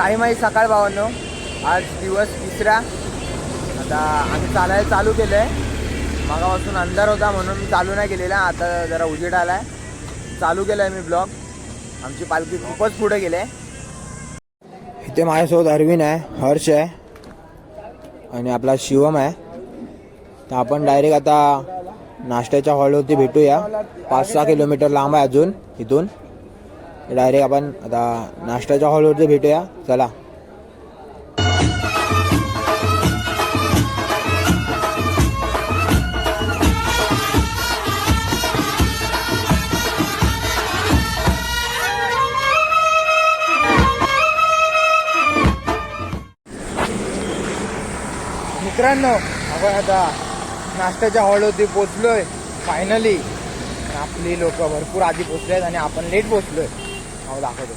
साईमाई सकाळ भावांनो. आज दिवस तिसरा. आता आम्ही चालायला चालू केलं आहे मागापासून अंधार होता म्हणून मी चालू नाही केलेला. आता जरा उजेड आला आहे चालू केलं आहे मी ब्लॉग. आमची पालखी खूपच पुढे गेले. आहे इथे माझ्यासोबत अरविंद आहे हर्ष आहे आणि आपला शिवम आहे. तर आपण डायरेक्ट आता नाश्त्याच्या हॉलवरती भेटूया. पाच सहा किलोमीटर लांब आहे अजून इथून. डायरेक्ट आपण आता नाश्त्याच्या हॉलवरती भेटूया. चला. मित्रांनो आपण आता नाश्त्याच्या हॉलवरती पोचलोय फायनली आपली लोक भरपूर आधी पोचले आहेत आणि आपण लेट पोचलोय हो दाखवतो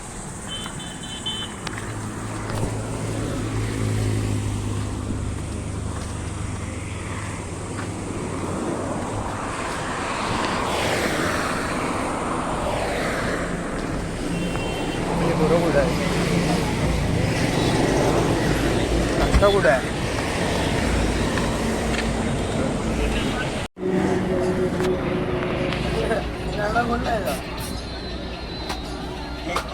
आपली गुरु कुठं आहे नाश्ता कुठं आहे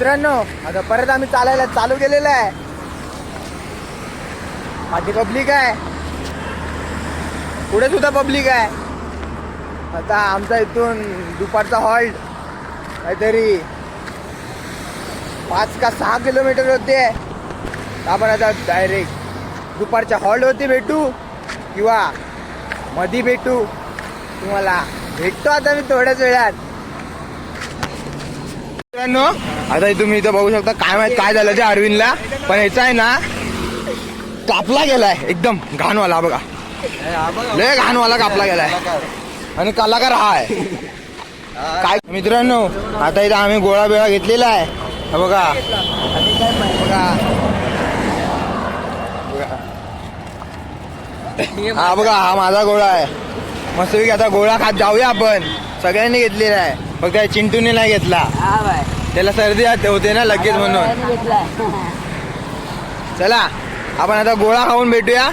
मित्रांनो आता परत आम्ही चालायला चालू केलेलं आहे. माझी पब्लिक आहे. पुढे सुद्धा पब्लिक आहे. आता आमचा इथून दुपारचा हॉल्ट काहीतरी पाच का सहा किलोमीटर होते. आपण आता डायरेक्ट दुपारच्या हॉल्टवरती भेटू किंवा मधी भेटू. तुम्हाला भेटतो आता मी थोड्याच वेळात. मित्रांनो आता तुम्ही इथं बघू शकता काय माहीत काय झालं ते अरविंदला. पण याचा आहे ना कापला गेलाय एकदम घाणवाला बघा. लय घाणवाला कापला गेलाय. आणि कलाकार हा आहे. काय मित्रांनो आता इथं आम्ही गोळा बिळा घेतलेला आहे. बघा. बघा. हा बघा हा माझा गोळा आहे. मस्तपैकी आता गोळा खात जाऊया आपण. सगळ्यांनी घेतलेला आहे. फक्त चिंटूने नाही घेतला. त्याला सर्दी आत- होते ना लगेच म्हणून. चला आपण आता गोळा खाऊन भेटूया.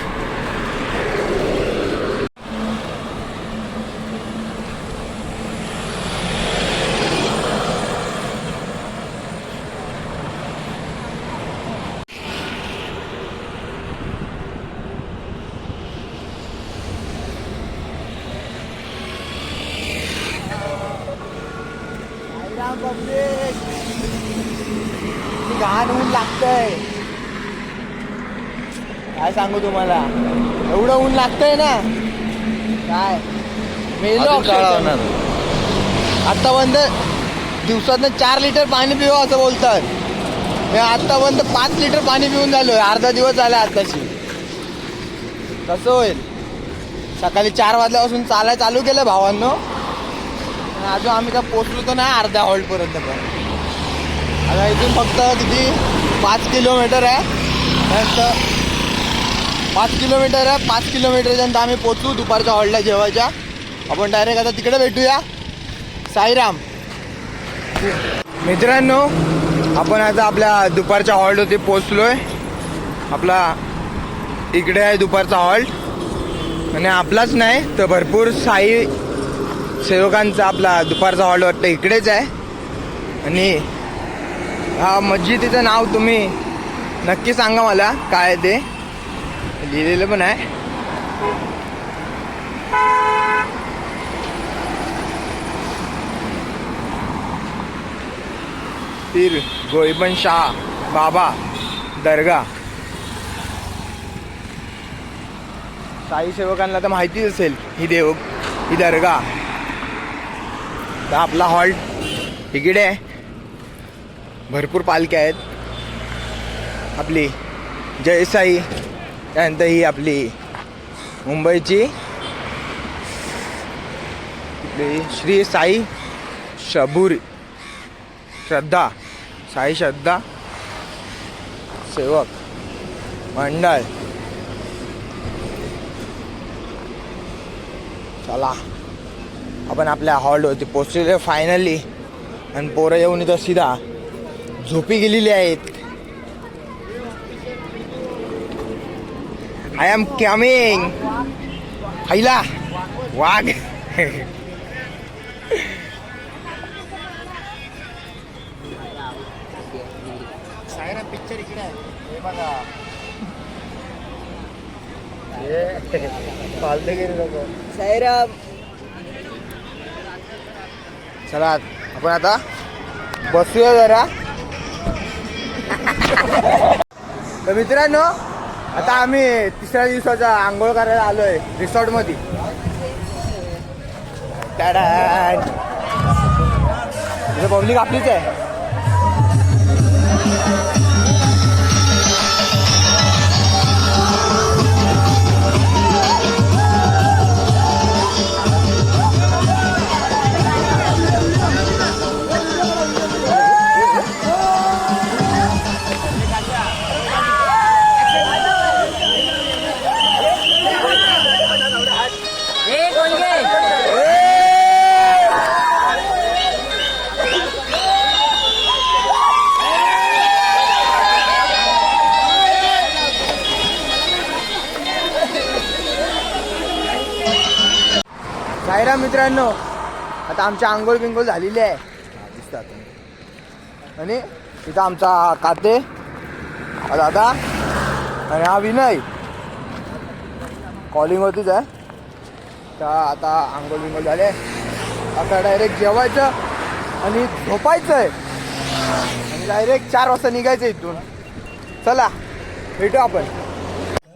घाण ऊन लागतंय. काय सांगू तुम्हाला? एवढं ऊन लागतंय ना? काय? मेलो. आतापर्यंत दिवसातनं चार लिटर पाणी पिवा असं बोलतात. मी आतापर्यंत पाच लिटर पाणी पिऊन झालोय. अर्धा दिवस झाला आताशी कसं होईल? सकाळी चार वाजल्यापासून चालायला चालू केलं भावांनो. अजून आम्ही काय पोचलो तर नाही अर्ध्या हॉल्टपर्यंत पण. आता इथून फक्त किती पाच किलोमीटर आहे. पाच किलोमीटर आहे. पाच किलोमीटरपर्यंत आम्ही पोचू दुपारच्या हॉलला जेवायच्या. आपण डायरेक्ट आता तिकडे भेटूया. साईराम. मित्रांनो आपण आता आपल्या दुपारच्या हॉल्टवरती पोचलोय आपला इकडे आहे दुपारचा हॉल्ट आणि आपलाच नाही तर भरपूर साई सेवकांचा आपला दुपारचा हॉल्ट वाटतं इकडेच आहे. आणि मस्जिदीचं नाव तुम्ही नक्की सांगा मला. काय ते? लिहिलेलं पण आहे. पीर गोळीबन शाह बाबा दर्गा साई सेवकांना तर माहितीच असेल ही देव ही दर्गा तर आपला हॉल्ट इकडे आहे. भरपूर पालख्या आहेत. आपली जयसाई त्यानंतर ही आपली मुंबईची. आपली श्री साई शबुरी श्रद्धा साई श्रद्धा सेवक मंडळ. चला आपण आपल्या हॉलवरती पोचलेलो फायनली आणि पोरं येऊन इथं सीधा. झोपी गेलेली आहेत. आय एम कमिंग हैला वाघ. पिक्चर इकडे आहे. हे बघा. पालते गेले लोक. साईराम चला आपण आता बसूया जरा. तर मित्रांनो आता आम्ही तिसऱ्या दिवसाचा आंघोळ करायला आलोय रिसॉर्टमध्ये पब्लिक आपलीच आहे. मित्रांनो आता आमची आंघोळ बिंगोळ झालेली आहे. दिसतात. आणि इथं आमचा काते दादा आणि हा विनय. कॉलिंग होतीच आहे. तर आता आंघोळ बिंगोळ झाले. आता डायरेक्ट जेवायचं आणि झोपायचं आहे आणि डायरेक्ट चार वाजता निघायचं इथून. चला भेटू आपण.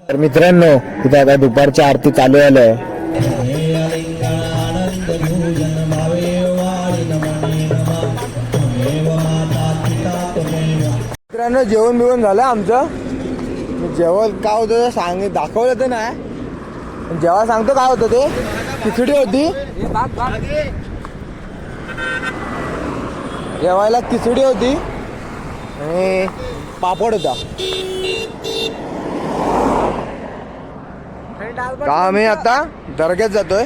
तर मित्रांनो इथं आता दुपारची आरती चालू मित्रांनो जेवण बिवण झालं आमचं. जेवण काय होतं सांग दाखवलं तर नाही. जेव्हा सांगतो काय होतं ते खिचडी होती. जेवायला खिचडी होती. आणि पापड होता. का आम्ही आता दर्ग्यात जातोय.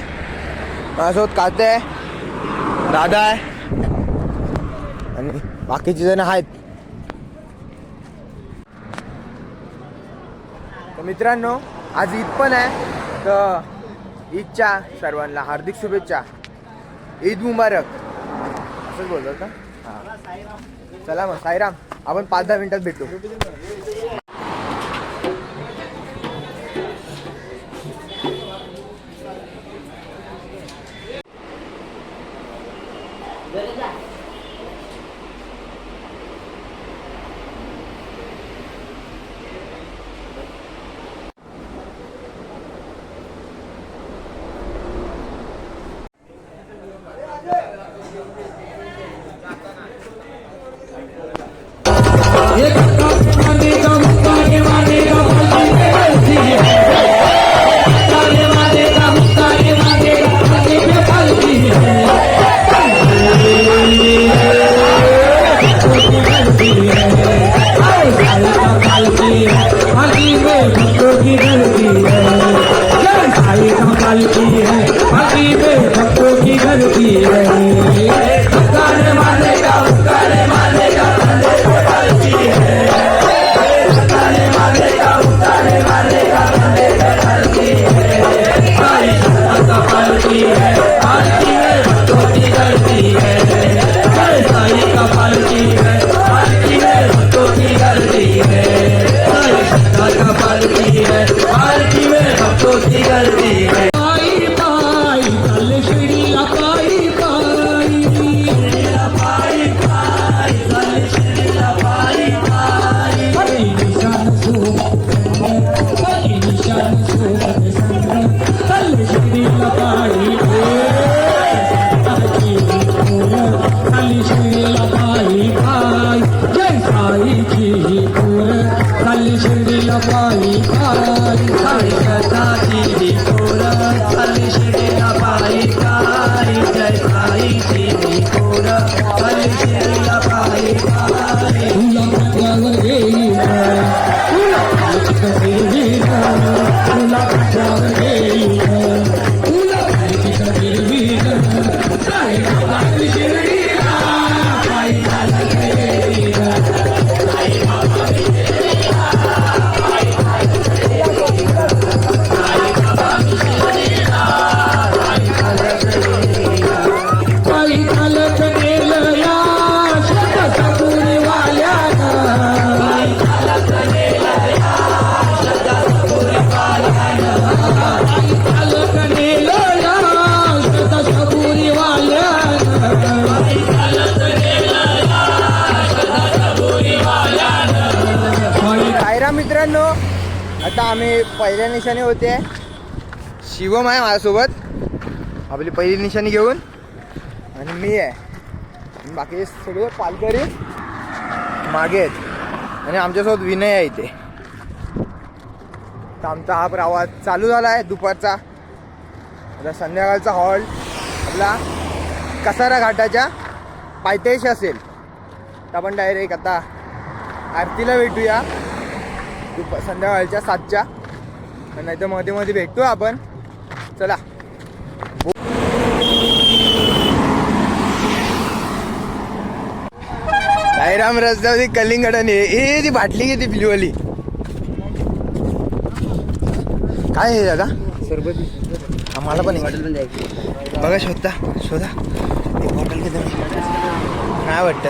माझ्यासोबत काते आहे दादा आहे. आणि बाकीचे जण आहेत. तर मित्रांनो आज ईद पण आहे. तर ईदच्या सर्वांना हार्दिक शुभेच्छा. ईद मुबारक. असंच बोलतो का हां. चला मग साईराम. आपण पाच दहा मिनिटात भेटू. पालकी है पहिल्या निशाणी होते. शिवम आहे माझ्यासोबत. आपली पहिली निशाणी घेऊन. आणि मी आहे. बाकी सगळे पालकरी मागे आहेत. आणि आमच्यासोबत विनय आहे इथे. तर आमचा हा प्रवास चालू झाला आहे दुपारचा. आता संध्याकाळचा हॉल. आपला कसारा घाटाच्या पायथ्याशी असेल. तर आपण डायरेक्ट आता आरतीला भेटूया. दुपार संध्याकाळच्या सातच्या. नाही तर मध्ये मध्ये भेटतो आपण. चला. साईराम रस्त्यावरती कलिंगडन ए हे ती बाटली घेते पिलीवाली. काय आहे दादा? सरबती मला पण बघा शोधता शोधा. एक बॉटल किती काय वाटतं?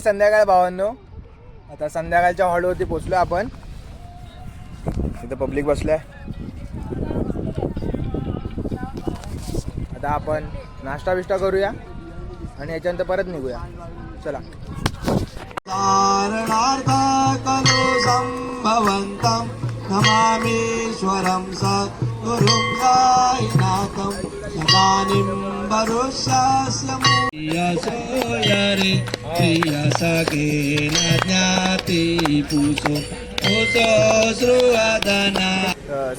आहे संध्याकाळ भावांनो. आता संध्याकाळच्या हॉलवरती पोचलो आपण. इथं पब्लिक बसलंय. आता आपण नाश्ता बिष्टा करूया आणि याच्यानंतर परत निघूया. चला. कारणार्थ नमामीश्वरं साईनाथं तदानीं यशोयरे प्रियसखेन ज्ञाति पुषो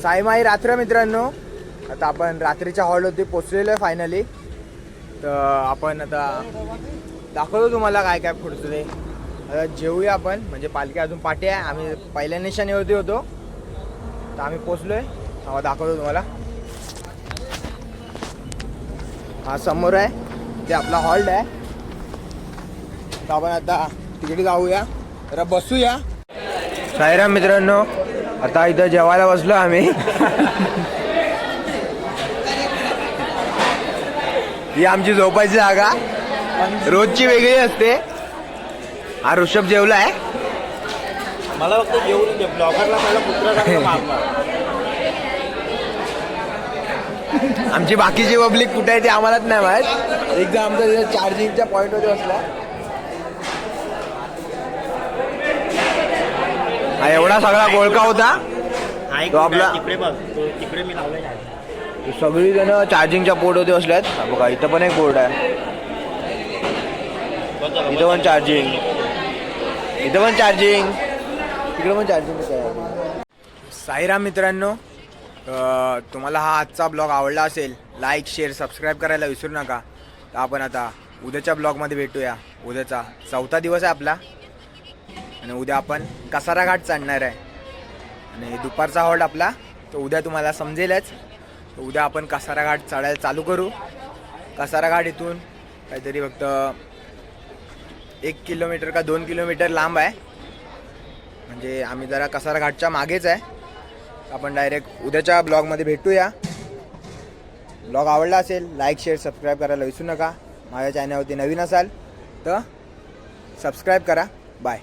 साईमाई रात्र मित्रांनो आता आपण रात्रीच्या हॉलवरती पोचलेलो आहे फायनली तर आपण आता दाखवतो तुम्हाला काय काय पुढचं ते. आता जेवूया आपण म्हणजे पालखी अजून पाठी आहे. आम्ही पहिल्या निशाणीवरती होतो. तर आम्ही पोचलो आहे हा दाखवतो तुम्हाला. हा समोर आहे. ते आपला हॉल्ट आहे. तर आपण आता तिकडे जाऊया जरा बसूया. साईराम मित्रांनो आता इथं जेवायला बसलो आम्ही. ही आमची झोपायची जागा. रोजची वेगळी असते. हा ऋषभ जेवलाय. मला फक्त जेवून ब्लॉगरला पहिला कुत्रा आमची बाकीची पब्लिक कुठे आहे ते आम्हालाच नाही माहीत. एकदा आमचा चार्जिंगच्या पॉईंटवरती बसला हा एवढा सगळा गोळका होता. तो आपला-. सगळी जण चार्जिंगच्या पोर्ट होते बसल्यात हा बघा इथं पण एक बोर्ड आहे. इथं पण चार्जिंग इथं पण चार्जिंग तिकडे पण चार्जिंग साईराम मित्रांनो तुम्हाला हा आजचा ब्लॉग आवडला असेल लाईक शेअर सबस्क्राईब करायला विसरू नका. तर आपण आता उद्याच्या ब्लॉगमध्ये भेटूया. उद्याचा चौथा दिवस आहे आपला. आणि उद्या आपण कसारा घाट चढणार आहे. आणि दुपारचा हॉल्ट आपला तो उद्या तुम्हाला समजेलच. तर उद्या आपण कसारा घाट चढायला चालू करू. कसारा घाट इथून काहीतरी फक्त एक किलोमीटर का दोन किलोमीटर लांब आहे. म्हणजे आम्ही जरा कसारा घाटच्या मागेच आहे. आपण डायरेक्ट उद्याच्या ब्लॉगमध्ये भेटूया. ब्लॉग आवडला असेल लाईक शेअर सबस्क्राईब करायला विसरू नका. माझ्या चॅनलवरती नवीन असाल तर सबस्क्राईब करा. बाय